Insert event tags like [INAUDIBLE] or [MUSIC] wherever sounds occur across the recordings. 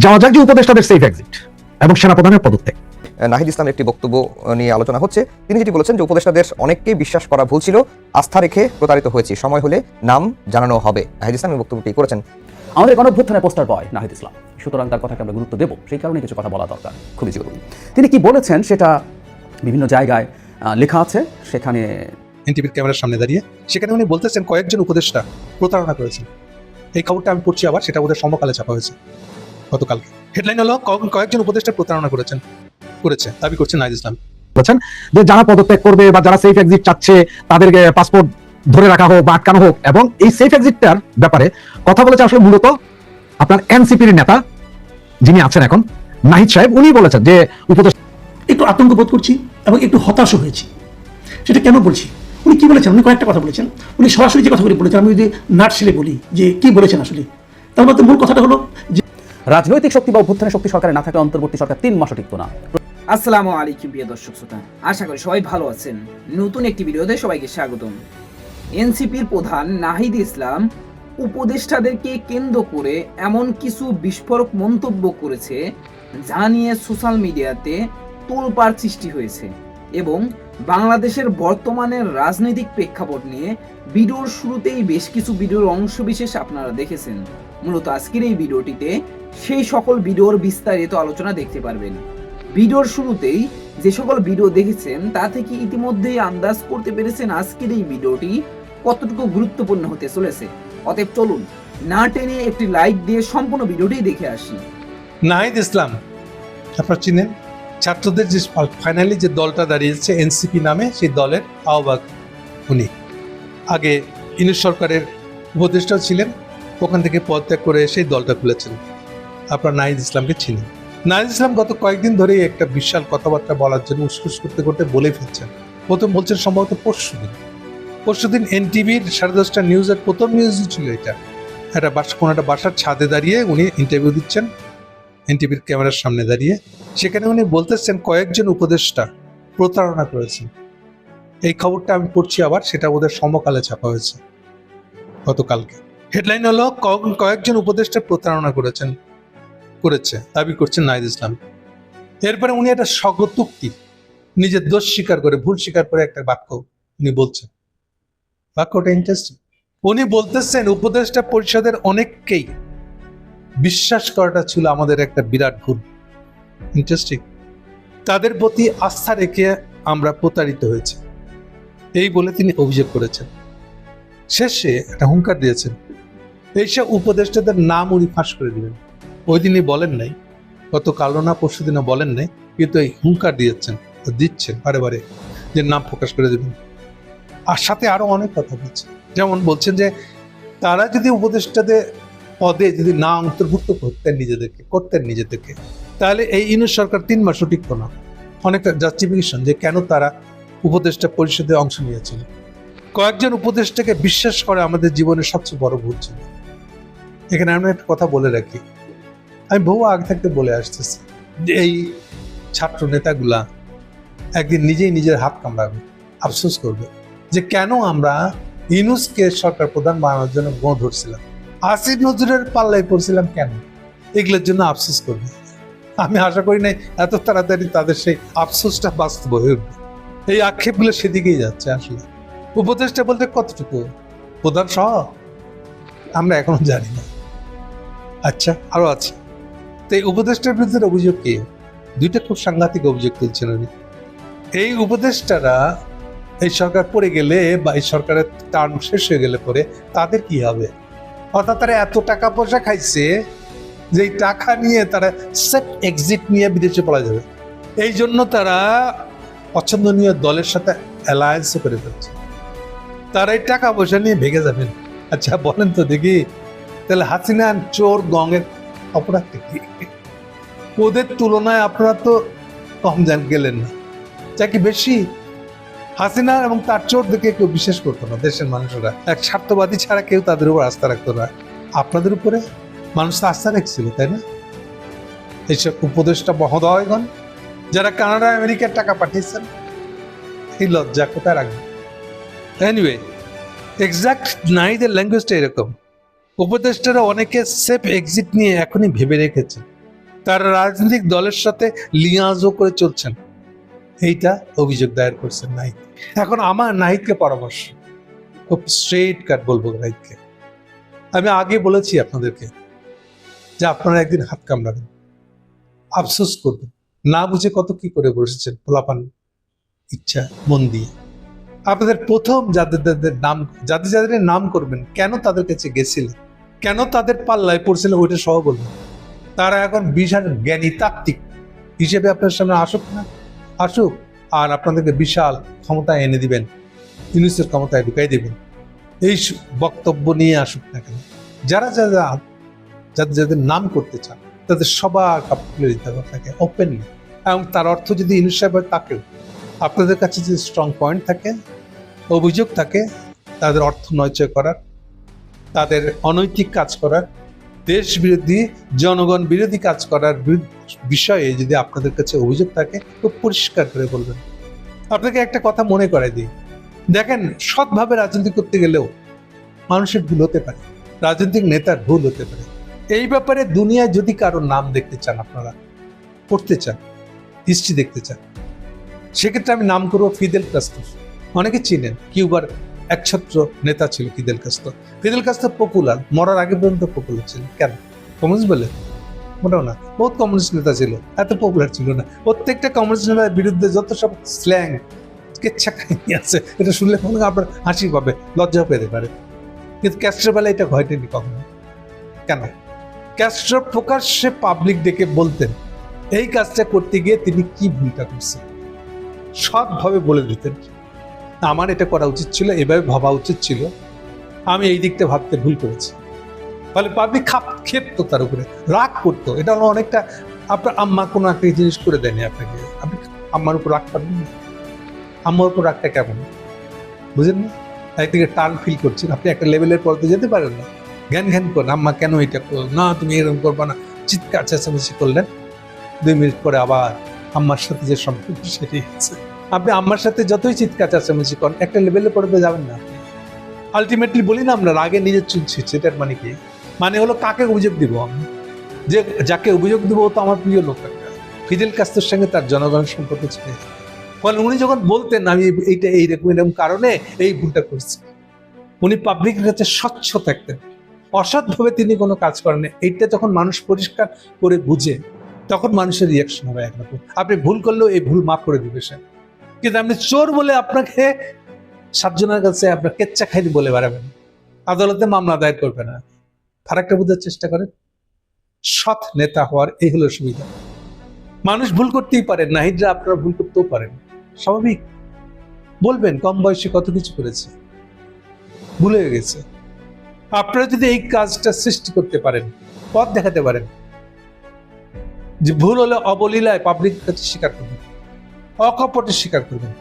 যাওয়া যাক যে উপদেষ্টাদের সেফ এক্সিট এবং সেনাপ্রধানের পদত্যাগ। নাহিদ ইসলামের একটি বক্তব্য নিয়ে আলোচনা হচ্ছে। তিনি যেটি বলেছেন যে উপদেষ্টাদের অনেককেই বিশ্বাস করা ভুল ছিল আস্থা রেখে প্রতারিত হয়েছি। সময় হলে নাম জানানো হবে। নাহিদ ইসলাম এই বক্তব্যটি করেছেন। আমাদের গণভ্যুত্থানের পোস্টার বয় নাহিদ ইসলাম। সুতরাং তার কথাকে আমরা গুরুত্ব দেবো। সেই কারণে কিছু কথা বলা দরকার। খুবই জরুরি। তিনি কি বলেছেন সেটা বিভিন্ন জায়গায় লেখা আছে। সেখানে এনটিভির ক্যামেরার সামনে দাঁড়িয়ে সেখানে উনি বলতেছেন কয়েকজন উপদেষ্টা প্রতারণা করেছেন। এই খবরটা আমি পড়ছি আবার সেটা ওদের সমকালে ছাপা হয়েছে। গতকালকে। হেডলাইন হলো কয়েকজন উপদেষ্টা প্রতারণা করেছেন। করেছে, দাবি করছেন নাইজ ইসলাম। বলেছেন যে যারা পদত্যাগ করবে বা যারা সেফ এক্সিট চাচ্ছে, তাদেরকে পাসপোর্ট ধরে রাখা হোক বা আটকানো হোক, এবং এই সেফ এক্সিটটার ব্যাপারে কথা বলেছে আসলে মূলত আপনার এনসিপির নেতা, যিনি আছেন এখন, নাহিদ সাহেব। উনি বলেছেন যে উপদেষ্টা একটু আতঙ্ক বোধ করছি এবং একটু হতাশও হয়েছি। সেটা কেন বলছি? উনি কি বলেছেন? উনি কয়েকটা কথা বলেছেন। উনি সরাসরি যে কথাগুলি বলেছেন, আমি যদি নাট বলি যে কি বলেছেন আসলে? তার মধ্যে মূল কথাটা হলো যে রাজনৈতিক শক্তি বা অভ্যুত্থানের শক্তি সরকারে না থাকলে অন্তর্বর্তী সরকার তিন মাসও টিকতো না। আসসালামু আলাইকুম, প্রিয় দর্শক শ্রোতা। আশা করি সবাই ভালো আছেন। নতুন একটি ভিডিওতে সবাইকে স্বাগতম। এনসিপির প্রধান নাহিদ ইসলাম উপদেষ্টাদেরকে কেন্দ্র করে এমন কিছু বিস্ফোরক মন্তব্য করেছে, যা নিয়ে সোশ্যাল মিডিয়াতে তোলপাড় সৃষ্টি হয়েছে এবং বাংলাদেশের বর্তমানের রাজনৈতিক প্রেক্ষাপট নিয়ে ভিডিওর শুরুতেই বেশ কিছু ভিডিওর অংশবিশেষ আপনারা দেখেছেন। মূলত আজকের এই ভিডিওটিতে সেই সকল ভিডিওর বিস্তারিত আলোচনা দেখতে পারবেন। ভিডিওর শুরুতেই যে সকল ভিডিও দেখেছেন, তা থেকে ইতিমধ্যেই আন্দাজ করতে পেরেছেন আজকের এই ভিডিওটি কতটুকু গুরুত্বপূর্ণ হতে চলেছে। অতএব চলুন না টেনে একটি লাইক দিয়ে সম্পূর্ণ ভিডিওটি দেখে আসি। নাহিদ ইসলাম, আপনার চিনেন? ছাত্রদের যে ফাইনালি যে দলটা দাঁড়িয়েছে, এনসিপি নামে সেই দলের আহ্বায়ক উনি। আগে ইনুস সরকারের উপদেষ্টাও ছিলেন ওখান থেকে পদত্যাগ করে সেই দলটা খুলেছেন। আপনার নাহিদ ইসলামকে চিনি। নাহিদ ইসলাম গত কয়েকদিন ধরেই একটা বিশাল কথাবার্তা বলার জন্য উসকুস করতে করতে বলে ফেলছেন। প্রথম বলছেন সম্ভবত পরশু দিন। পরশু দিন এনটিভির সাড়ে দশটা নিউজের প্রথম নিউজই ছিল এটা। একটা বাসা, কোনো একটা বাসার ছাদে দাঁড়িয়ে উনি ইন্টারভিউ দিচ্ছেন, এনটিভির ক্যামেরার সামনে দাঁড়িয়ে। সেখানে উনি বলতেছেন কয়েকজন উপদেষ্টা প্রতারণা করেছেন। এই খবরটা আমি পড়ছি আবার, সেটা ওদের সমকালে ছাপা হয়েছে। গতকালকে। হেডলাইন হলো কয়েকজন উপদেষ্টা প্রতারণা করেছেন, করেছে, দাবি করছেন নাইদ ইসলাম। এরপরে উনি একটা স্বগতুক্তি, নিজের দোষ স্বীকার করে, ভুল স্বীকার করে একটা বাক্য উনি বলছেন। বাক্যটা ইন্টারেস্টিং উনি বলতেছেন, উপদেষ্টা পরিষদের অনেককেই বিশ্বাস করাটা ছিল আমাদের একটা বিরাট ভুল। ইন্টারেস্টিং তাদের প্রতি আস্থা রেখে আমরা প্রতারিত হয়েছে। এই বলে তিনি অভিযোগ করেছেন। শেষে একটা হুঙ্কার দিয়েছেন। এইসব উপদেষ্টাদের নাম উনি ফাঁস করে দিবেন ওই দিনই বলেন নাই গত কালো না পরশু দিনে বলেন নাই, কিন্তু এই হুঙ্কার দিয়েছেন, দিচ্ছেন বারে বারে, যে নাম প্রকাশ করে দেবেন। আর সাথে আরও অনেক কথা বলছেন যেমন বলছেন যে, তারা যদি উপদেষ্টাদের পদে যদি না অন্তর্ভুক্ত করতেন নিজেদেরকে করতেন নিজেদেরকে, তাহলে এই ইনুস সরকার তিন মাসও টিকতো না। অনেকটা জাস্টিফিকেশন যে কেন তারা উপদেষ্টা পরিষদে অংশ নিয়েছিল। কয়েকজন উপদেষ্টাকে বিশ্বাস করে আমাদের জীবনের সবচেয়ে বড় ভুল ছিল। এখানে আমি একটা কথা বলে রাখি। আমি বহু আগে থাকতে বলে আসতেছি যে এই ছাত্র নেতাগুলা একদিন নিজেই নিজের হাত কামড়াবে, আফসোস করবে যে কেন আমরা ইউনুসকে সরকার প্রধান বানানোর জন্য গোঁ ধরছিলাম, আসিফ নজরুলের পাল্লায় পড়ছিলাম কেন? এগুলোর জন্য আফসোস করবে। আমি আশা করি নাই এত তাড়াতাড়ি তাদের সেই আফসোসটা বাস্তব হয়ে উঠবে। এই আক্ষেপগুলো সেদিকেই যাচ্ছে আসলে। উপদেশটা বলতে কতটুকু? প্রধান সহ? আমরা এখনও জানি না। আচ্ছা আরও আছে। তো এই উপদেষ্টার বিরুদ্ধে অভিযোগ কি? দুইটা খুব সাংঘাতিক অভিযোগ তুলছেন উনি। এই উপদেষ্টারা এই সরকার পড়ে গেলে বা এই সরকারের টার্ম শেষ হয়ে গেলে পরে তাদের কি হবে? অর্থাৎ তারা এত টাকা পয়সা খাইছে যে টাকা নিয়ে তারা সেফ এক্সিট নিয়ে বিদেশে পড়া যাবে। এই জন্য তারা পছন্দনীয় দলের সাথে অ্যালায়েন্সও করে ফেলছে। তারা এই টাকা পয়সা নিয়ে ভেগে যাবেন। আচ্ছা বলেন তো দেখি তাহলে হাসিনা চোর গঙের অপরাধ কি? ওদের তুলনায় আপনারা তো কম জান গেলেন না। যা কি বেশি? হাসিনা এবং তার চোর দেখে কেউ বিশ্বাস করতো না, দেশের মানুষরা। এক স্বার্থবাদী ছাড়া কেউ তাদের উপর আস্থা রাখতো না। আপনাদের উপরে মানুষ তো আস্থা রাখছিল, তাই না? এইসব উপদেষ্টা মহোদয়গণ, যারা কানাডা আমেরিকার টাকা পাঠিয়েছেন, এই লজ্জা কোথায় রাখবেন? এনিওয়ে এক্সাক্ট নাইদের ল্যাঙ্গুয়েজটা এরকম। উপদেষ্টারা অনেকে সেফ এক্সিট নিয়ে এখনই ভেবে রেখেছে। তারা রাজনৈতিক দলের সাথে লিয়াজও করে চলছেন। এইটা অভিযোগ দায়ের করছেন নাহিদ। এখন আমার নাহিদকে পরামর্শ। খুব স্ট্রেট কাট বলব নাহিদকে। আমি আগে বলেছি আপনাদেরকে যে আপনারা একদিন হাত কামড়াবেন। আফসোস করবেন। না বুঝে কত কি করে বসেছেন, পোলাপান, ইচ্ছা, মন দিয়ে। আপনাদের প্রথম যাদের যাদের নাম যাদের যাদের নাম করবেন। কেন তাদের কাছে গেছিলেন? কেন তাদের পাল্লায় পড়ছিলেন ওইটা সহ বলবেন তারা এখন বিশাল জ্ঞানী তাত্ত্বিক হিসেবে আপনার সামনে আসুক না। আসুক আর আপনাদেরকে বিশাল ক্ষমতা এনে দিবেন। ইউনিসের ক্ষমতায় ঢুকাই দেবেন। এই বক্তব্য নিয়ে আসুক না কেন। যারা যারা যাদের যাদের নাম করতে চান, তাদের সবার কাপ খুলে দিতে হবে আপনাকে ওপেনলি এবং তার অর্থ যদি ইউনিস সাহেব হয় তাকেও। আপনাদের কাছে যদি স্ট্রং পয়েন্ট থাকে অভিযোগ থাকে, তাদের অর্থ নয়চয় করার, তাদের অনৈতিক কাজ করার দেশ বিরোধী জনগণ বিরোধী কাজ করার বিষয়ে যদি আপনাদের কাছে অভিযোগ থাকে, খুব পরিষ্কার করে বলবেন। আপনাকে একটা কথা মনে করাই দিই। দেখেন, সৎভাবে রাজনীতি করতে গেলেও মানুষের ভুল হতে পারে, রাজনৈতিক নেতার ভুল হতে পারে। এই ব্যাপারে দুনিয়ায় যদি কারোর নাম দেখতে চান আপনারা, পড়তে চান, হিস্ট্রি দেখতে চান, সেক্ষেত্রে আমি নাম করব ফিদেল কাস্তো অনেকে চিনেন, কিউবার একছত্র নেতা ছিল Fidel Castro. Fidel Castro popular, মরার আগে পর্যন্ত পপুলার ছিল কেন? কমিউনিস্ট বলে? মোটাও না। বহুত কমিউনিস্ট নেতা ছিল, এত পপুলার ছিল না। প্রত্যেকটা কমিউনিস্ট নেতার বিরুদ্ধে যত সব স্ল্যাং কেচ্ছা কাহিনী আছে, এটা শুনলে কোনো আপনার হাসি পাবে, লজ্জা পেতে পারে। কিন্তু ক্যাস্ট্রোর বেলা এটা ঘটেনি কখনো। কেন? ক্যাস্ট্রো প্রকাশ্যে পাবলিক ডেকে বলতেন, এই কাজটা করতে গিয়ে তিনি কি ভূমিকা করছেন? সৎভাবে বলে দিতেন। আমার এটা করা উচিত ছিল, এভাবে ভাবা উচিত ছিল। আমি এই দিকটা ভাবতে ভুল করেছি। ফলে পাবলিক খাপ খেপতো তার উপরে, রাগ করতো। এটা হলো অনেকটা আপনার আম্মা কোনো একটা জিনিস করে দেয়নি আপনাকে। আপনি আম্মার উপর রাগ পারবেন না। আম্মার উপর রাগটা কেমন? বুঝেন না? একদিকে টান ফিল করছেন। আপনি একটা লেভেলের পর্দে যেতে পারেন না। জ্ঞান জ্ঞান করেন, আম্মা, কেন এটা করো? না, তুমি এরকম করবা না। চিৎকার, চেঁচামেচি করলেন। দুই মিনিট পরে আবার আম্মার সাথে যে সম্পর্ক, সেটাই আছে আপনি আমার সাথে যতই চিৎকার চেঁচামেচি করেন একটা লেভেলে পড়তে যাবেন না। আলটিমেটলি বলি না আমরা, রাগে নিজের চুল ছিটছে এটার মানে কি? মানে হলো কাকে অভিযোগ দিব আমি? যে যাকে অভিযোগ দিব তো আমার প্রিয় লোক একটা। ফিদেল কাস্তের সঙ্গে তার জনগণের সম্পর্ক ছিল। ফলে উনি যখন বলতেন, আমি এইটা এইরকম এরকম কারণে এই ভুলটা করছি। উনি পাবলিকের কাছে স্বচ্ছ থাকতেন। অসৎভাবে তিনি কোনো কাজ করেন। এইটা যখন মানুষ পরিষ্কার করে বুঝে, তখন মানুষের রিয়াকশন হবে একরকম। আপনি ভুল করলেও এই ভুল মাফ করে দিবে সে। কিন্তু আপনি চোর বলে আপনাকে সাতজনের কাছে আপনার কেচ্চা খাইনি বলে বেড়াবেন। আদালতে মামলা দায়ের করবে না। ফারাকটা বোঝার চেষ্টা করেন, সৎ নেতা হওয়ার এই হলো সুবিধা। মানুষ ভুল করতেই পারেন নাহিদরা আপনারা ভুল করতেও পারেন। স্বাভাবিক। বলবেন, কম বয়সে কত কিছু করেছে। ভুলে গেছে। আপনারা যদি এই কাজটা সৃষ্টি করতে পারেন, পথ দেখাতে পারেন। যে ভুল হলে অবলীলায় পাবলিক কাছে স্বীকার করবেন। অকপটে স্বীকার করবেন।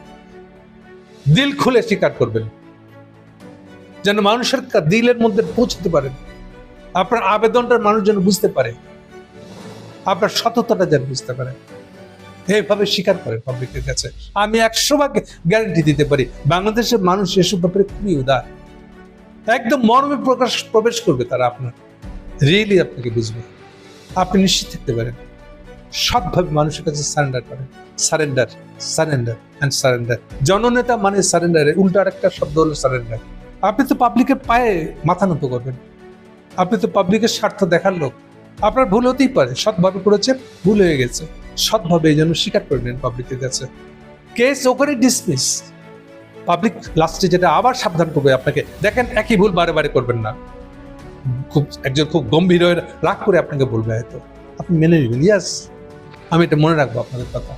দিল খুলে স্বীকার করবেন। যেন মানুষের দিলের মধ্যে পৌঁছতে পারেন আপনার আবেদনটা মানুষ যেন বুঝতে পারে। আপনার সততাটা যেন বুঝতে পারে। এইভাবে স্বীকার করে পাবলিকের কাছে। আমি একশো ভাগ গ্যারান্টি দিতে পারি। বাংলাদেশের মানুষ এসব ব্যাপারে খুবই উদার। একদম মর্মে প্রকাশ প্রবেশ করবে তারা আপনার। রিয়েলি আপনাকে বুঝবে। আপনি নিশ্চিত থাকতে পারেন। সৎভাবে মানুষের কাছে সারেন্ডার করেন। সারেন্ডার সারেন্ডার অ্যান্ড সারেন্ডার জননেতা মানে সারেন্ডারের উল্টো আরেকটা শব্দ হলো সারেন্ডার আপনি তো পাবলিকের পায়ে মাথা নত করবেন। আপনি তো পাবলিকের স্বার্থ দেখার লোক। আপনার ভুল হতেই পারে, সৎভাবে করেছেন, ভুল হয়ে গেছে। সৎভাবে এই জন্য স্বীকার করে নেন পাবলিকের কাছে। কেস ওখানে ডিসমিস পাবলিক লাস্টে যেটা আবার সাবধান করবে আপনাকে। দেখেন, একই ভুল বারে বারে করবেন না। খুব, একজন খুব গম্ভীর হয়ে রাগ করে আপনাকে বলবে হয়তো। আপনি মেনে নেবেন ইয়াস আমি এটা মনে রাখব আপনাদের কথা।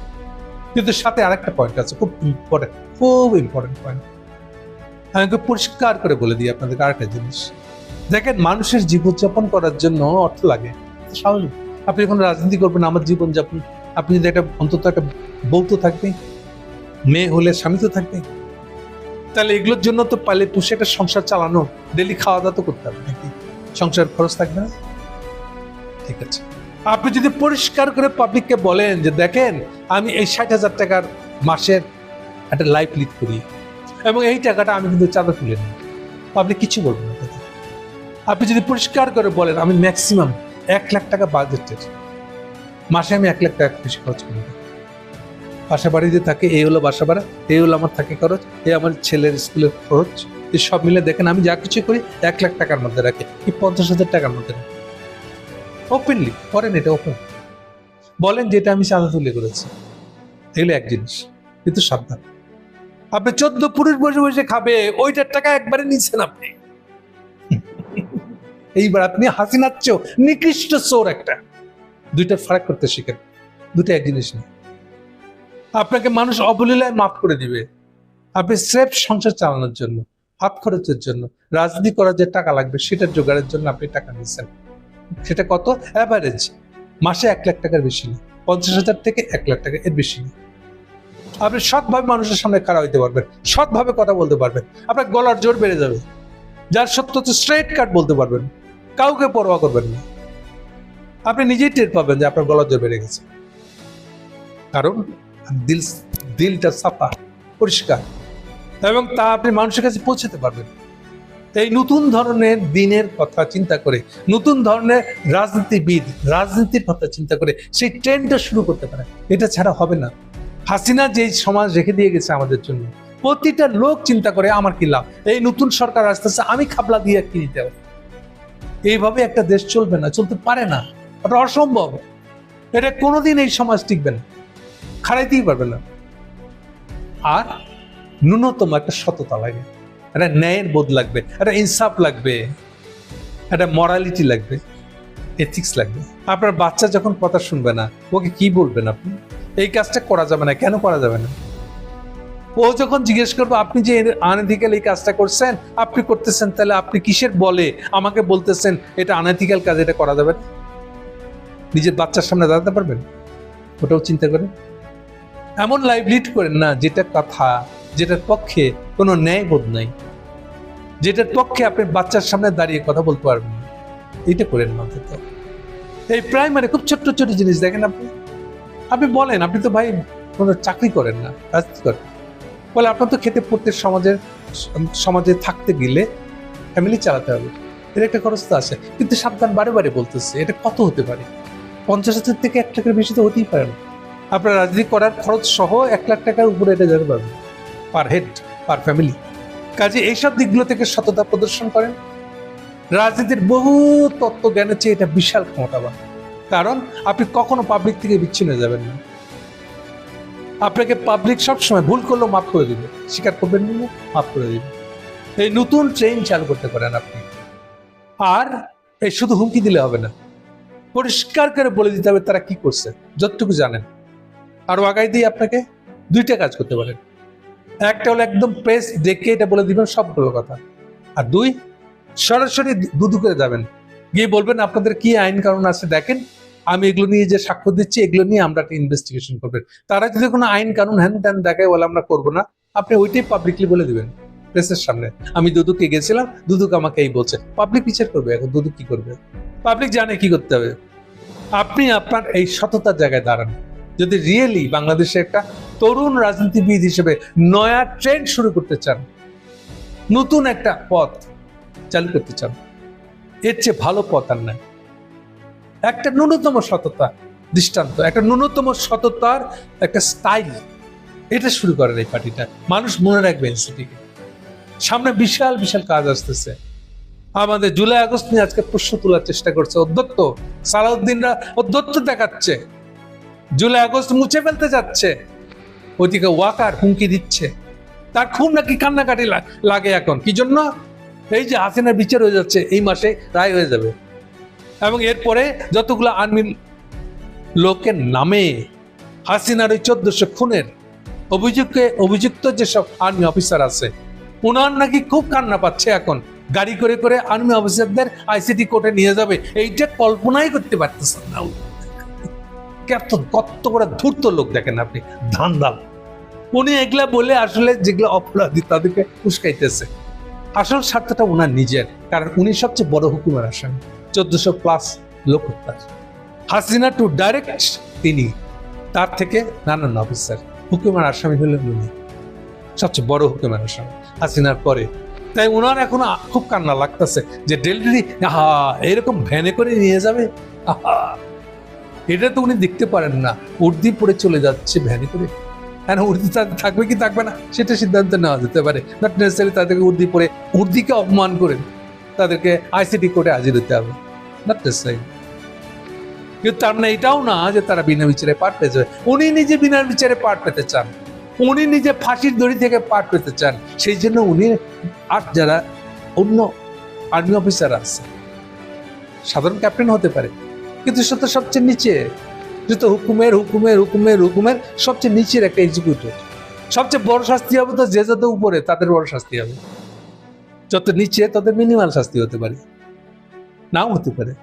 কিন্তু সাথে আরেকটা পয়েন্ট আছে, খুব ইম্পর্টেন্ট খুব ইম্পর্টেন্ট পয়েন্ট আমি পরিষ্কার করে বলে দিই আপনাদের আরেকটা জিনিস। দেখেন, মানুষের জীবনযাপন করার জন্য অর্থ লাগে স্বাভাবিক। আপনি যখন রাজনীতি করবেন, আমার জীবনযাপন, আপনি যদি একটা অন্তত একটা বউ তো থাকবে, মেয়ে হলে স্বামী তো থাকবে, তাহলে এগুলোর জন্য তো পালে পুষে একটা সংসার চালানো ডেলি খাওয়া দাওয়া তো করতে হবে নাকি? সংসার খরচ থাকবে না? ঠিক আছে। আপনি যদি পরিষ্কার করে পাবলিককে বলেন যে, দেখেন, আমি এই ষাট হাজার টাকার মাসের একটা লাইফ লিড করি এবং এই টাকাটা আমি কিন্তু চাঁদা তুলে নিই। পাবলিক কিছু বলবেন না আপনি যদি পরিষ্কার করে বলেন, আমি ম্যাক্সিমাম এক লাখ টাকা বাজেটের মাসে আমি এক লাখ টাকা বেশি খরচ করি। বাসা বাড়িতে থাকে, এই হলো বাসা ভাড়া, এই হলো আমার থাকে খরচ, এই আমার ছেলের স্কুলের খরচ সব মিলে দেখেন আমি যা কিছু করি, এক লাখ টাকার মধ্যে রাখি কি পঞ্চাশ হাজার টাকার মধ্যে রাখি। ওপেনলি করেন এটা ওপেন বলেন যেটা আমি চাঁদা তুলে করেছি। এগুলো এক জিনিস কিন্তু সাবধান। আপনি চোদ্দ পুরুষ বসে বসে খাবে, ওইটার টাকা একবারে নিচ্ছেন আপনি। [LAUGHS] এইবার আপনি হাসিনার চেয়েও নিকৃষ্ট চোর একটা। দুইটার ফারাক করতে শিখেন, দুটো এক জিনিস না আপনাকে মানুষ অবলীলায় মাফ করে দিবে। আপনি স্রেফ সংসার চালানোর জন্য, হাত খরচের জন্য, রাজনীতি করার যে টাকা লাগবে, সেটার জোগাড়ের জন্য আপনি টাকা নিচ্ছেন। সেটা কত? অ্যাভারেজ মাসে এক লাখ টাকার বেশি না। পঞ্চাশ হাজার থেকে এক লাখ টাকা এর বেশি না। আপনি সৎভাবে মানুষের সামনে খাড়া হইতে পারবেন। সৎভাবে কথা বলতে পারবেন। আপনার গলার জোর বেড়ে যাবে। যার সত্য তো স্ট্রেট কাট বলতে পারবেন। কাউকে পরোয়া করবেন না। আপনি নিজেই টের পাবেন যে আপনার গলার জোর বেড়ে গেছে। কারণ দিল, দিলটা সাফা, পরিষ্কার। এবং তা আপনি মানুষের কাছে পৌঁছাতে পারবেন। এই নতুন ধরনের দিনের কথা চিন্তা করে, নতুন ধরনের রাজনীতিবিদ, রাজনীতির কথা চিন্তা করে সেই ট্রেন্ডটা শুরু করতে পারে। এটা ছাড়া হবে না। হাসিনা যে সমাজ রেখে দিয়ে গেছে আমাদের জন্য, প্রতিটা লোক চিন্তা করে আমার কি লাভ? এই নতুন সরকার আসতেছে, আমি খাবলা দিয়ে কি নিতে হবে? এইভাবে একটা দেশ চলবে না, চলতে পারে না। ওটা অসম্ভব। এটা কোনোদিন এই সমাজ টিকবে না। খাড়াইতেই পারবে না। আর ন্যূনতম একটা সততা লাগে। একটা ন্যায়ের বোধ লাগবে, একটা ইনসাফ লাগবে, একটা মরালিটি লাগবে এথিক্স লাগবে। আপনার বাচ্চা যখন কথা শুনবে না, ওকে কি বলবেন আপনি? এই কাজটা করা যাবে না, কেন করা যাবে না? ও যখন জিজ্ঞেস করব, আপনি যে আনএথিক্যাল এই কাজটা করছেন, আপনি করতেছেন, তাহলে আপনি কিসের বলে আমাকে বলতেছেন, এটা আনএথিক্যাল কাজ, এটা করা যাবে? নিজের বাচ্চার সামনে দাঁড়াতে পারবেন? ওটাও চিন্তা করেন। এমন লাইভ লিড করেন না, যেটা কথা যেটার পক্ষে কোনো ন্যায়বোধ নাই। যেটার পক্ষে আপনি বাচ্চার সামনে দাঁড়িয়ে কথা বলতে পারবেন এটা করেন না অন্তত। এই প্রাইমারি খুব ছোট্ট ছোট জিনিস দেখেন আপনি। আপনি বলেন, আপনি তো ভাই কোনো চাকরি করেন না রাজনীতি করেন। বলে আপনার তো খেতে পড়তে সমাজের, সমাজে থাকতে গেলে ফ্যামিলি চালাতে হবে। এর একটা খরচ তো আছে। কিন্তু সাবধান বারে বারে বলতেছে, এটা কত হতে পারে? পঞ্চাশ হাজার থেকে এক টাকার বেশি তো হতেই পারে না। আপনার রাজনীতি করার খরচ সহ এক লাখ টাকার উপরে এটা যেতে পারবে পার হেড পার ফ্যামিলি কাজে এইসব দিকগুলো থেকে সততা প্রদর্শন করেন। রাজনীতির বহু তত্ত্ব জ্ঞানের চেয়ে এটা বিশাল ক্ষমতাবান কারণ আপনি কখনো পাবলিক থেকে বিচ্ছিন্ন যাবেন না। আপনাকে পাবলিক সবসময় ভুল করলেও মাফ করে দিবে। স্বীকার করবেন না, মাফ করে দিবে। এই নতুন ট্রেন চালু করতে পারেন আপনি। আর এই শুধু হুমকি দিলে হবে না। পরিষ্কার করে বলে দিতে হবে তারা কি করছে। যতটুকু জানেন। আরও আগাই দিয়ে আপনাকে দুইটা কাজ করতে পারেন একটা হলো একদম প্রেস ডেকে এটা বলে দিবেন সবগুলো কথা। আর দুই, সরাসরি দুদু করে যাবেন। গিয়ে বলবেন, আপনাদের কি আইন কানুন আছে দেখেন? আমি এগুলো নিয়ে যে সাক্ষ্য দিচ্ছি, এগুলো নিয়ে আমরা একটা ইনভেস্টিগেশন করবেন। তারা যদি কোনো আইন কানুন হ্যান ত্যান দেখায়, বলে আমরা করব না। আপনি ওইটাই পাবলিকলি বলে দিবেন প্রেসের সামনে। আমি দুদুকে গেছিলাম, দুদুক আমাকে এই বলছে পাবলিক বিচার করবে এখন দুদু কি করবে? পাবলিক জানে কি করতে হবে। আপনি আপনার এই সততার জায়গায় দাঁড়ান। যদি রিয়েলি বাংলাদেশে একটা তরুণ রাজনীতিবিদ হিসেবে নয়া ট্রেন্ড শুরু করতে চান, নতুন একটা পথ চালু করতে চান, এর চেয়ে ভালো পথ আর নাই। একটা ন্যূনতম সততা দৃষ্টান্ত, একটা ন্যূনতম সততার একটা স্টাইল এটা শুরু করেন এই পার্টিটা। মানুষ মনে রাখবে এনসিপিকে। সামনে বিশাল বিশাল কাজ আসতেছে। আমাদের জুলাই আগস্ট নিয়ে আজকে প্রশ্ন তোলার চেষ্টা করছে। অধ্যত্ত সালাউদ্দিনরা অধ্যত্ত দেখাচ্ছে। জুলাই আগস্ট মুছে ফেলতে যাচ্ছে। ওইদিকে ওয়াকার হুমকি দিচ্ছে। তার খুব নাকি কান্নাকাটি লাগে এখন? কি জন্য? এই যে হাসিনার বিচার হয়ে যাচ্ছে, এই মাসে রায় হয়ে যাবে। এবং এরপরে যতগুলো আর্মির লোকের নামে হাসিনার ওই চোদ্দশো খুনের অভিযুক্ত অভিযুক্ত যেসব আর্মি অফিসার আছে ওনার নাকি খুব কান্না পাচ্ছে এখন। গাড়ি করে করে আর্মি অফিসারদের আইসিটি কোর্টে নিয়ে যাবে। এইটা কল্পনাই করতে পারতেছেন না কত কত বড় ধূর্ত লোক দেখেন আপনি, ধান্দাল। উনি এগুলা বলে আসলে যেগুলো অপরাধী তাদেরকে উস্কাইতেছে। আসল স্বার্থটা ওনার নিজের, কারণ উনি সবচেয়ে বড় হুকুমের আসামি, চোদ্দশো প্লাস লোক হত্যার। হাসিনা টু ডাইরেক্ট তিনি, তার থেকে নানান অফিসার, হুকুমের আসামি হলেন উনি, সবচেয়ে বড় হুকুমের আসামি, হাসিনার পরে। তাই ওনার এখন খুব কান্না লাগতেছে যে ডেলিভারি হা এরকম ভ্যানে করে নিয়ে যাবে? আহা। এটা তো উনি দেখতে পারেন না। উর্দি পরে চলে যাচ্ছে ভ্যানে করে। হ্যাঁ উর্দি থাকবে কি থাকবে না? সেটা সিদ্ধান্ত নেওয়া যেতে পারে। নট নেসেসারি তাদেরকে উর্দি পরে উর্দিকে অপমান করে তাদেরকে আইসিটি কোর্টে হাজির হতে হবে। নট নেসেসারি কিন্তু তার মানে এটাও না যে তারা বিনা বিচারে পাঠ পেতে যাবে উনি নিজে বিনা বিচারে পাঠ পেতে চান। উনি নিজে ফাঁসির দড়ি থেকে পাঠ পেতে চান। সেই জন্য উনি আর যারা অন্য আর্মি অফিসার আছে, সাধারণ ক্যাপ্টেন হতে পারে। কিন্তু সে তো সবচেয়ে নিচে। যে তো হুকুমের হুকুমের হুকুমের হুকুমের সবচেয়ে নিচের একটা এক্সিকিউটিভ সবচেয়ে বড় শাস্তি হবে তো যে যত উপরে, তাদের বড় শাস্তি হবে। যত নিচে তাদের মিনিমাল শাস্তি হতে পারে। নাও হতে পারে।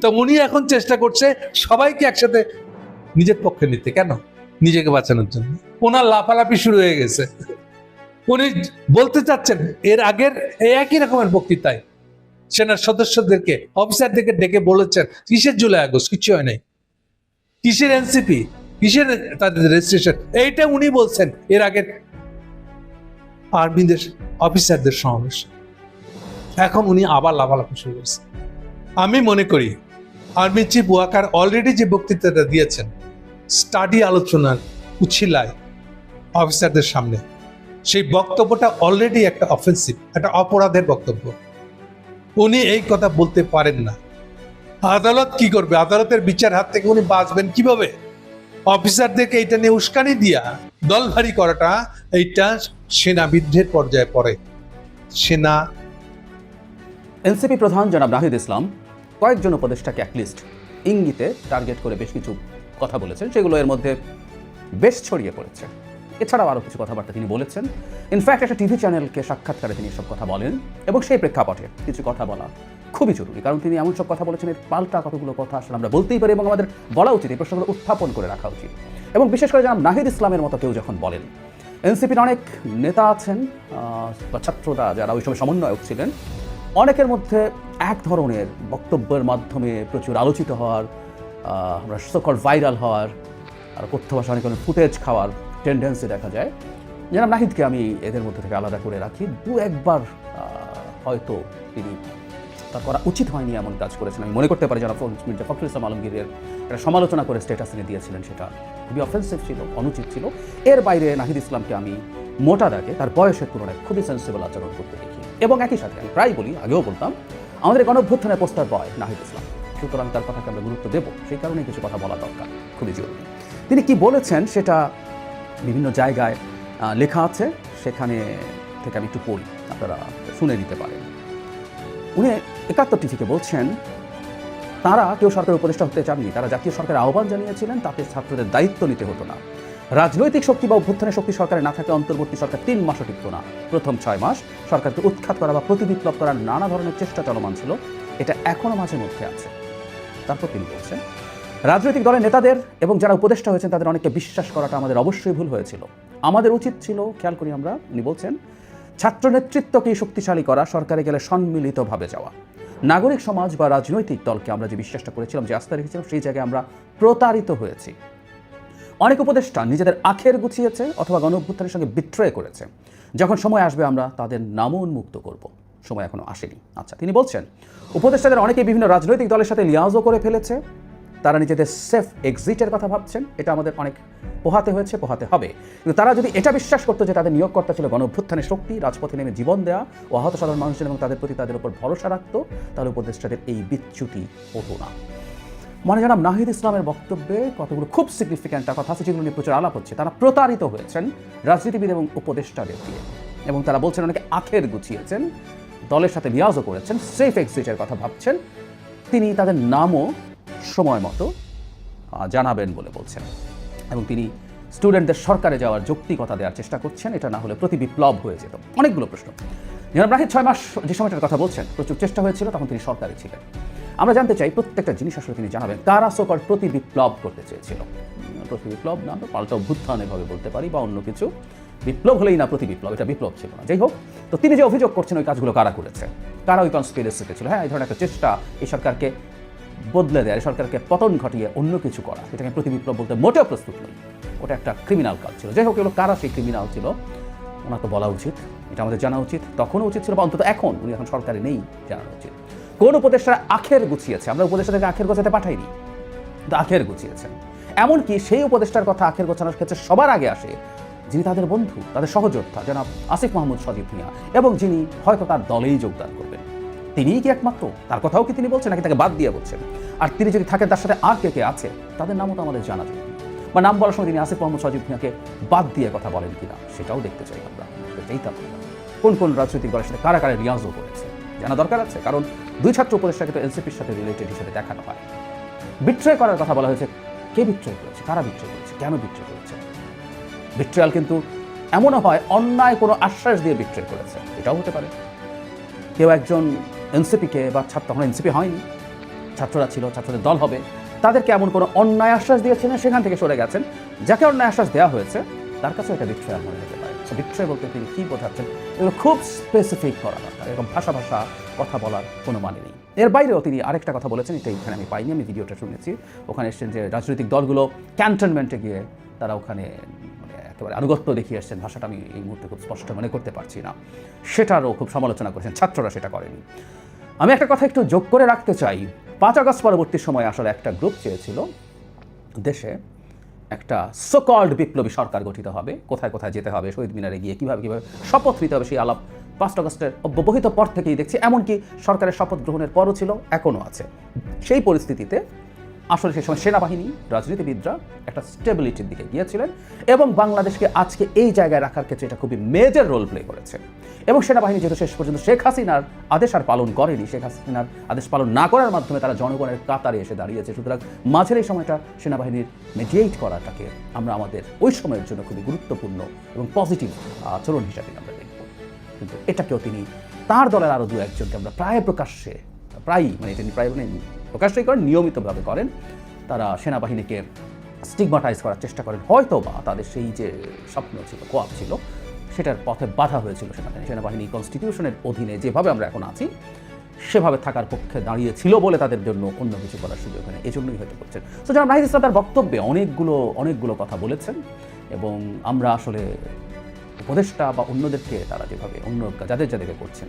তো উনি এখন চেষ্টা করছে সবাইকে একসাথে নিজের পক্ষে নিতে। কেন? নিজেকে বাঁচানোর জন্য। ওনার লাফালাফি শুরু হয়ে গেছে। উনি বলতে চাচ্ছেন, এর আগের একই রকমের বক্তৃতায় সেনার সদস্যদেরকে, অফিসারদেরকে ডেকে বলেছেন, কিসের জুলাই আগস্ট? কিছু হয় নাই। কিসের এনসিপি? কিসের তাদের রেজিস্ট্রেশন এইটা উনি বলছেন, এর আগে আর্মিদের অফিসারদের সমাবেশ। এখন উনি আবার লাফালাফি শুরু করছেন। আমি মনে করি, আর্মি চিফ ওয়াকার অলরেডি যে বক্তৃতাটা দিয়েছেন স্টাডি আলোচনার উচ্ছিলায় অফিসারদের সামনে, সেই বক্তব্যটা অলরেডি একটা অফেন্সিভ একটা অপরাধের বক্তব্য। উনি এই কথা বলতে পারেন না। আদালত কি করবে? আদালতের বিচার হাত থেকে উনি বাঁচবেন কীভাবে? অফিসারদেরকে এটা নিয়ে উস্কানি দিয়া দল ভারী করাটা, এইটা সেনা বিদ্রোহের পর্যায়ে পড়ে। সেনা এনসিপি প্রধান জনাব নাহিদ ইসলাম কয়েকজন উপদেষ্টাকে অ্যাটলিস্ট ইঙ্গিতে টার্গেট করে বেশ কিছু কথা বলেছেন। সেগুলো এর মধ্যে বেশ ছড়িয়ে পড়েছে। এছাড়াও আরও কিছু কথাবার্তা তিনি বলেছেন। ইনফ্যাক্ট একটা টিভি চ্যানেলকে সাক্ষাৎকারে তিনি এসব কথা বলেন এবং সেই প্রেক্ষাপটে কিছু কথা বলা খুবই জরুরি, কারণ তিনি এমন সব কথা বলেছেন, এর পাল্টা কতগুলো কথা আসলে আমরা বলতেই পারি এবং আমাদের বলা উচিত, এই প্রশ্নগুলো উত্থাপন করে রাখা উচিত। এবং বিশেষ করে জনাব নাহিদ ইসলামের মতো কেউ যখন বলেন, এনসিপির অনেক নেতা আছেন বা ছাত্ররা যারা ওই সময় সমন্বয়ক ছিলেন, অনেকের মধ্যে এক ধরনের বক্তব্যের মাধ্যমে প্রচুর আলোচিত হওয়ার আমরা সকল ভাইরাল হওয়ার, আর কথ্য ভাষা অনেক ফুটেজ খাওয়ার টেন্ডেন্সি দেখা যায়। যেন নাহিদকে আমি এদের মধ্যে থেকে আলাদা করে রাখি। দু একবার হয়তো তিনি তার করা উচিত হয়নি এমন কাজ করেছেন। আমি মনে করতে পারি যারা মির্জা ফখরুল ইসলাম আলমগীরের একটা সমালোচনা করে স্টেটাস এনে দিয়েছিলেন সেটা খুবই অফেন্সিভ ছিল, অনুচিত ছিল। এর বাইরে নাহিদ ইসলামকে আমি মোটা দাগে, তার বয়সের তুলনায় খুবই সেন্সিবল আচরণ করতে দেখি। এবং একই সাথে আমি প্রায় বলি, আগেও বলতাম, আমাদের গণভ্যুত্থানের প্রস্তাব বয় নাহিদ ইসলাম। সুতরাং তার কথাকে আমরা গুরুত্ব দেবো, সেই কারণে কিছু কথা বলা দরকার, খুবই জরুরি। তিনি কি বলেছেন সেটা বিভিন্ন জায়গায় লেখা আছে, সেখানে থেকে আমি একটু পড়ি, আপনারা শুনে নিতে পারেন। উনি একাত্তরটি থেকে বলছেন, তারা কেউ সরকারের উপদেষ্টা হতে চাননি, তারা জাতীয় সরকারের আহ্বান জানিয়েছিলেন, তাতে ছাত্রদের দায়িত্ব নিতে হতো না। রাজনৈতিক শক্তি বা অভ্যুত্থানের শক্তি সরকারে না থাকলে অন্তর্বর্তী সরকার তিন মাসও টিকত না। প্রথম ছয় মাস সরকারকে উৎখাত করা বা প্রতিবিপ্লব করার নানা ধরনের চেষ্টা চলমান ছিল, এটা এখনও মাঝে মধ্যে আছে। তারপর তিনি বলছেন রাজনৈতিক দলের নেতাদের এবং যারা উপদেষ্টা হয়েছেন, তাদের অনেককে বিশ্বাস করাটা আমাদের অবশ্যই ভুল হয়েছিল। আমাদের উচিত ছিল, খেয়াল করি আমরা, উনি বলছেন ছাত্র নেতৃত্বকে শক্তিশালী করা, সরকারে গেলে সম্মিলিতভাবে যাওয়া। নাগরিক সমাজ বা রাজনৈতিক দলকে আমরা যে বিশ্বাসটা করেছিলাম, যে আস্থা রেখেছিলাম, সেই জায়গায় আমরা প্রতারিত হয়েছি। অনেক উপদেষ্টা নিজেদের আখের গুছিয়েছে অথবা গণ অভ্যুত্থানের সঙ্গে বিট্রয় করেছে। যখন সময় আসবে, আমরা তাদের নামও উন্মুক্ত করব। সময় এখনও আসেনি। আচ্ছা তিনি বলছেন, উপদেষ্টাদের অনেকে বিভিন্ন রাজনৈতিক দলের সাথে লিয়াজও করে ফেলেছে। তারা নিজেদের সেফ এক্সিটের কথা ভাবছেন, এটা আমাদের অনেক পোহাতে হয়েছে, পোহাতে হবে। কিন্তু তারা যদি এটা বিশ্বাস করতো যে তাদের নিয়োগকর্তা ছিল গণ অভ্যুত্থানের শক্তি, রাজপথে নেমে জীবন দেওয়া ও আহত সাধারণ মানুষের এবং তাদের প্রতি তাদের উপর ভরসা রাখতো, তাহলে উপদেষ্টাদের এই বিচ্যুতি হতো না। মানে জানাব নাহিদ ইসলামের বক্তব্যে কতগুলো খুব সিগনিফিক্যান্ট কথা আছে, যেগুলো নিয়ে প্রচুর আলাপ হচ্ছে। তারা প্রতারিত হয়েছেন রাজনীতিবিদ এবং উপদেষ্টাদের দিয়ে এবং তারা বলছেন অনেকে আখের গুছিয়েছেন, দলের সাথে লিয়াজও করেছেন সেফ এক্সিটের কথা ভাবছেন। তিনি তাদের নামও সময় মতো জানাবেন বলে বলছেন। এবং তিনি স্টুডেন্টদের সরকারে যাওয়ার যৌক্তিকতা দেওয়ার চেষ্টা করছেন, এটা না হলে প্রতি বিপ্লব হয়ে যেত। অনেকগুলো প্রশ্ন। জনাব রাহিদ ছয় মাস যে সময়টার কথা বলছেন, প্রচুর চেষ্টা হয়েছিল, তখন তিনি সরকারে ছিলেন। আমরা জানতে চাই, প্রত্যেকটা জিনিস আসলে তিনি জানাবেন, কারা সোকর প্রতি বিপ্লব করতে চেয়েছিল? প্রতি বিপ্লব না, আমরা পাল্টা অভ্যুত্থান এভাবে বলতে পারি বা অন্য কিছু। বিপ্লব হলেই না প্রতি বিপ্লব, এটা বিপ্লব ছিল না। যাই হোক, তো তিনি যে অভিযোগ করছেন, ওই কাজগুলো কারা করেছে? কারা ওই কনস্পিরেসিতে ছিল? হ্যাঁ এই ধরনের একটা চেষ্টা এই সরকারকে বদলে দেয় সরকারকে পতন ঘটিয়ে অন্য কিছু করা। এটাকে প্রতি বিপ্লব বলতে মোটেও প্রস্তুত নই ওটা একটা ক্রিমিনাল কাজ ছিল। যাই হোক, এগুলো কারা সেই ক্রিমিনাল ছিল? ওনার তো বলা উচিত। এটা আমাদের জানা উচিত। তখনও উচিত ছিল বা অন্তত এখন উনি এখন সরকারে নেই জানা উচিত। কোন উপদেষ্টা আখের গুছিয়েছে? আমরা উপদেষ্টাদেরকে আখের গোছাতে পাঠাইনি। কিন্তু আখের গুছিয়েছেন এমনকি সেই উপদেষ্টার কথা আখের গোছানোর ক্ষেত্রে সবার আগে আসে যিনি তাদের বন্ধু, তাদের সহযোদ্ধা, জনাব আসিফ মাহমুদ সজীব মিয়া, এবং যিনি হয়তো তার দলেই যোগদান করবেন তিনিই কি একমাত্র? তার কথাও কি তিনি বলছেন নাকি তাকে বাদ দিয়ে বলছেন? আর তিনি যদি থাকেন তার সাথে আর কে কে আছে? তাদের নামও তো আমাদের জানা যায় বা নাম বলার সময় তিনি আসিফ মোহাম্মদ সজীব মিয়াকে বাদ দিয়ে কথা বলেন কিনা, সেটাও দেখতে চাই আমরা। এটাই তার কোন কোন রাজনৈতিক দলের সাথে কারা কারা রিয়াজও করেছে, জানা দরকার আছে? কারণ দুই ছাত্র উপদেষ্টাকে তো এনসিপির সাথে রিলেটেড হিসেবে দেখানো হয়। বিট্রয় করার কথা বলা হয়েছে, কে বিট্রয় করেছে? কারা বিট্রয় করেছে? কেন বিট্রয় করেছে? বিট্রয়াল কিন্তু এমনও হয়, অন্যায় কোনো আশ্বাস দিয়ে বিট্রয় করেছে, এটাও হতে পারে। কেউ একজন এনসিপিকে বা ছাত্র তখন এনসিপি হয়নি। ছাত্ররা ছিল, ছাত্রদের দল হবে। তাদেরকে এমন কোনো অন্যায় আশ্বাস দিয়েছেন সেখান থেকে সরে গেছেন। যাকে অন্যায় আশ্বাস দেওয়া হয়েছে, তার কাছে একটা বিক্রয় মনে হতে পারে। বিক্রয় বলতে তিনি কী বোঝাচ্ছেন, এগুলো খুব স্পেসিফিক করা দরকার এরকম ভাষা ভাষা কথা বলার কোনো মানে নেই। এর বাইরেও তিনি আরেকটা কথা বলেছেন, এটা এখানে আমি পাইনি, আমি ভিডিওটা শুনেছি। ওখানে এসেছেন যে রাজনৈতিক দলগুলো ক্যান্টনমেন্টে গিয়ে তারা ওখানে একেবারে আনুগত্য দেখিয়ে আসছেন ভাষাটা আমি এই মুহূর্তে খুব স্পষ্ট মনে করতে পারছি না। সেটারও খুব সমালোচনা করেছেন ছাত্ররা সেটা করেনি। আমি একটা কথা একটু যোগ করে রাখতে চাই। পাঁচ আগস্ট পরবর্তী সময় আসলে একটা গ্রুপ চেয়েছিল দেশে একটা সোকল্ড বিপ্লবী সরকার গঠিত হবে। কোথায় কোথায় যেতে হবে, শহীদ মিনারে গিয়ে কীভাবে কীভাবে শপথ নিতে হবে সেই আলাপ পাঁচ আগস্টের অব্যবহিত পর থেকেই দেখছি। এমনকি সরকারের শপথ গ্রহণের পরও ছিল, এখনও আছে। সেই পরিস্থিতিতে আসলে সেই সময় সেনাবাহিনী, রাজনীতিবিদরা একটা স্টেবিলিটির দিকে গিয়েছিলেন এবং বাংলাদেশকে আজকে এই জায়গায় রাখার ক্ষেত্রে এটা খুবই মেজর রোল প্লে করেছে। এবং সেনাবাহিনী যেহেতু শেষ পর্যন্ত শেখ হাসিনার আদেশ আর পালন করেনি, শেখ হাসিনার আদেশ পালন না করার মাধ্যমে তারা জনগণের কাতারে এসে দাঁড়িয়েছে। সুতরাং মাঝের এই সময়টা সেনাবাহিনীর মেডিয়েট করাটাকে আমরা আমাদের ওই সময়ের জন্য খুবই গুরুত্বপূর্ণ এবং পজিটিভ আচরণ হিসাবে আমরা দেখব। কিন্তু এটাকেও তিনি তার দলের আরও দু একজনকে আমরা প্রায় প্রকাশ্যে, প্রায়ই মানে তিনি প্রায় মানে প্রকাশ্যই করেন নিয়মিতভাবে করেন। তারা সেনাবাহিনীকে স্টিগমাটাইজ করার চেষ্টা করেন। হয়তো বা তাদের সেই যে স্বপ্ন ছিল কোয়াব ছিল, সেটার পথে বাধা হয়েছিল সেনাবাহিনী সেনাবাহিনী কনস্টিটিউশনের অধীনে যেভাবে আমরা এখন আছি, সেভাবে থাকার পক্ষে দাঁড়িয়েছিল বলে তাদের জন্য অন্য কিছু করার সুযোগ হয় জন্যই হয়তো করছেন। তো যারা নাহিদ ইসলাম তার বক্তব্যে অনেকগুলো অনেকগুলো কথা বলেছেন এবং আমরা আসলে উপদেষ্টা বা অন্যদেরকে তারা যেভাবে অন্য যাদের যাদেরকে করছেন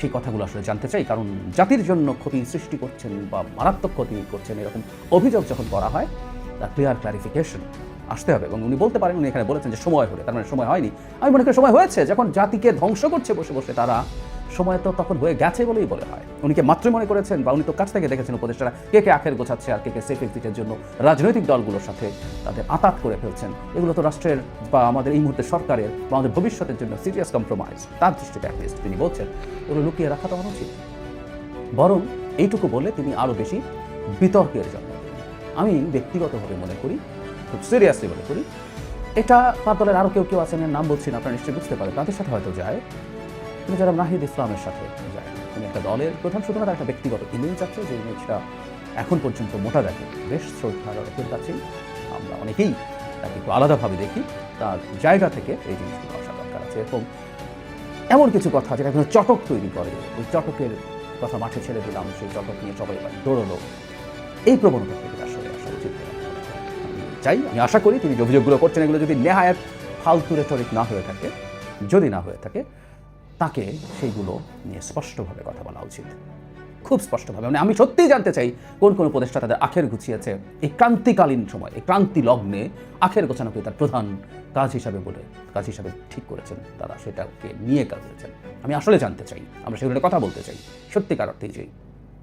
সেই কথাগুলো আসলে জানতে চাই, কারণ জাতির জন্য ক্ষতি সৃষ্টি করছেন বা মারাত্মক ক্ষতি করছেন এরকম অভিযোগ যখন করা হয় ক্লিয়ার ক্লারিফিকেশন আসতে হবে। এবং উনি বলতে পারেন, উনি এখানে বলেছেন যে সময় হলে, তার মানে সময় হয়নি। আমি মনে করি সময় হয়েছে, যখন জাতিকে ধ্বংস করছে বসে বসে, তারা সময় তো তখন হয়ে গেছে বলেই বলে হয়। উনিকে মাত্র মনে করেছেন বা উনি তো কাছ থেকে দেখেছেন উপদেষ্টারা, কে কে আখের গোছাচ্ছে আর কে কে সেফ এক্সিটের জন্য রাজনৈতিক দলগুলোর সাথে তাদের আতাত করে ফেলছেন। এগুলো তো রাষ্ট্রের বা আমাদের এই মুহূর্তে সরকারের বা আমাদের ভবিষ্যতের জন্য সিরিয়াস কম্প্রোমাইজ তার দৃষ্টিতে অ্যাটলিস্ট তিনি বলছেন, এগুলো লুকিয়ে রাখা তো অনুচিত। বরং এইটুকু বলে তিনি আরও বেশি বিতর্কের দেন। আমি ব্যক্তিগতভাবে মনে করি খুব সিরিয়াসলি মনে করি। এটা তার দলের আরও কেউ কেউ আছেন নাম বলছি না, আপনারা নিশ্চয়ই বুঝতে পারেন। তাদের সাথে হয়তো যায়। কিন্তু যারা নাহিদ ইসলামের সাথে যায়। তিনি একটা দলের প্রধান শুধু একটা ব্যক্তিগত ইমেজ আছে, যে ইমেজটা এখন পর্যন্ত মোটা দেখে বেশ শ্রদ্ধার অনেকের কাছেই। আমরা অনেকেই তাকে একটু আলাদাভাবে দেখি। তার জায়গা থেকে এই জিনিসগুলো আসা দরকার আছে। এবং এমন কিছু কথা যেটা কোনো চটক তৈরি করে। ওই চটকের কথা মাঠে ছেড়ে দিলাম, সেই চটক নিয়ে সবাই দৌড়লো। এই প্রবণতা চাই। আমি আশা করি তিনি যে অভিযোগগুলো করছেন এগুলো যদি নেহায়াত ফালতু রেটরিক না হয়ে থাকে, যদি না হয়ে থাকে, তাকে সেইগুলো নিয়ে স্পষ্টভাবে কথা বলা উচিত। খুব স্পষ্টভাবে। মানে আমি সত্যিই জানতে চাই কোন কোন উপদেষ্টা তাদের আখের গুছিয়েছে এই ক্রান্তিকালীন সময়, এই ক্রান্তি লগ্নে আখের গোছানোকে তার প্রধান কাজ হিসাবে বলে, কাজ হিসাবে ঠিক করেছেন তারা, সেটাকে নিয়ে কাজ করেছেন। আমি আসলে জানতে চাই, আমরা সেগুলো কথা বলতে চাই, সত্যিকার অর্থেই চাই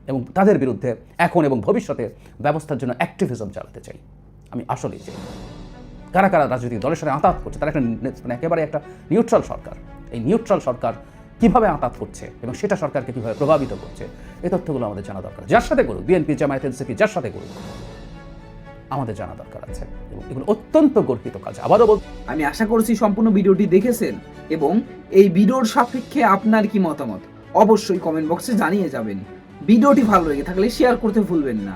এবং তাদের বিরুদ্ধে এখন এবং ভবিষ্যতে ব্যবস্থার জন্য অ্যাক্টিভিজম চালাতে চাই। আমি আসলেই চাই কারা কারা রাজনৈতিক দলের সাথে আতাত করছে, তারা একটা মানে একেবারে একটা নিউট্রাল সরকার। এই নিউট্রাল সরকার কীভাবে আতাত করছে এবং সেটা সরকারকে কীভাবে প্রভাবিত করছে, এই তথ্যগুলো আমাদের জানা দরকার যার সাথে করুক, বিএনপি, জামায়াত, এনসিপি, যার সাথে করুক, আমাদের জানা দরকার আছে। এবং এগুলো অত্যন্ত গর্হিত কাজ। আবারও বল আমি আশা করছি সম্পূর্ণ ভিডিওটি দেখেছেন এবং এই ভিডিওর সাপেক্ষে আপনার কি মতামত? অবশ্যই কমেন্ট বক্সে জানিয়ে যাবেন। ভিডিওটি ভালো লেগে থাকলে শেয়ার করতে ভুলবেন না।